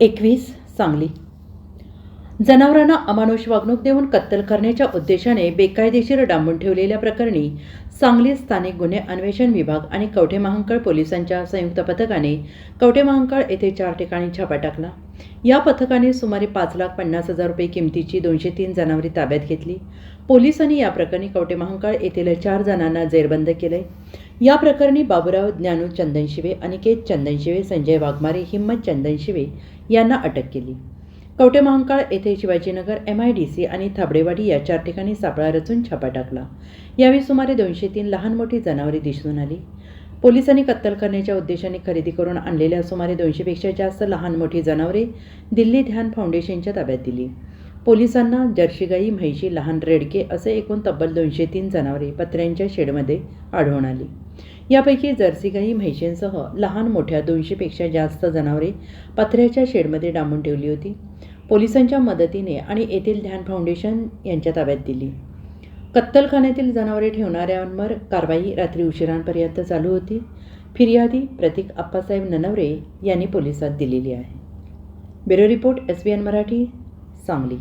एकवीस सांगली. जनावरांना अमानुष वागणूक देऊन कत्तल करण्याच्या उद्देशाने बेकायदेशीर डांबून ठेवलेल्या प्रकरणी सांगली स्थानिक गुन्हे अन्वेषण विभाग आणि कवठे महांकाळ पोलिसांच्या संयुक्त पथकाने कवठे महांकाळ येथे चार ठिकाणी छापा टाकला. या पथकाने सुमारे पाच लाख पन्नास हजार रुपये किमतीची दोनशे तीन जनावरे ताब्यात घेतली. पोलिसांनी या प्रकरणी कवठे महांकाळ येथील चार जणांना जेरबंद केले या प्रकरणी बाबुराव ज्ञानू चंदनशिवे अनिकेत चंदनशिवे संजय वाघमारे हिम्मत चंदनशिवे यांना अटक केली. कवटे महांकाळ येथे Shivajinagar M I D C आणि थाबडेवाडी या चार ठिकाणी सापळा रचून छापा टाकला. यावेळी सुमारे दोनशे तीन लहान मोठी जनावरे दिसून आली. पोलिसांनी कत्तल करण्याच्या उद्देशाने खरेदी करून आणलेल्या सुमारे दोनशेपेक्षा जास्त लहान मोठी जनावरे दिल्ली ध्यान फाउंडेशनच्या ताब्यात दिली. पोलिसांना जर्सी गाई म्हैशी लहान रेडके असे एकूण तब्बल दोनशे तीन जनावरे पत्र्यांच्या शेडमध्ये आढळून आली. यापैकी जर्सी गाई म्हैशींसह लहान मोठ्या दोनशेपेक्षा जास्त जनावरे पत्र्याच्या शेडमध्ये डांबून ठेवली होती. पोलिसांच्या मदतीने आणि येथील ध्यान फाउंडेशन यांच्या ताब्यात दिली. कत्तलखान्यातील जनावरे ठेवणाऱ्यांवर कारवाई रात्री उशिरांपर्यंत चालू होती. फिर्यादी प्रतीक आप्पासाहेब ननवरे यांनी पोलिसात दिलेली आहे. Bureau report S B N Marathi Sangli.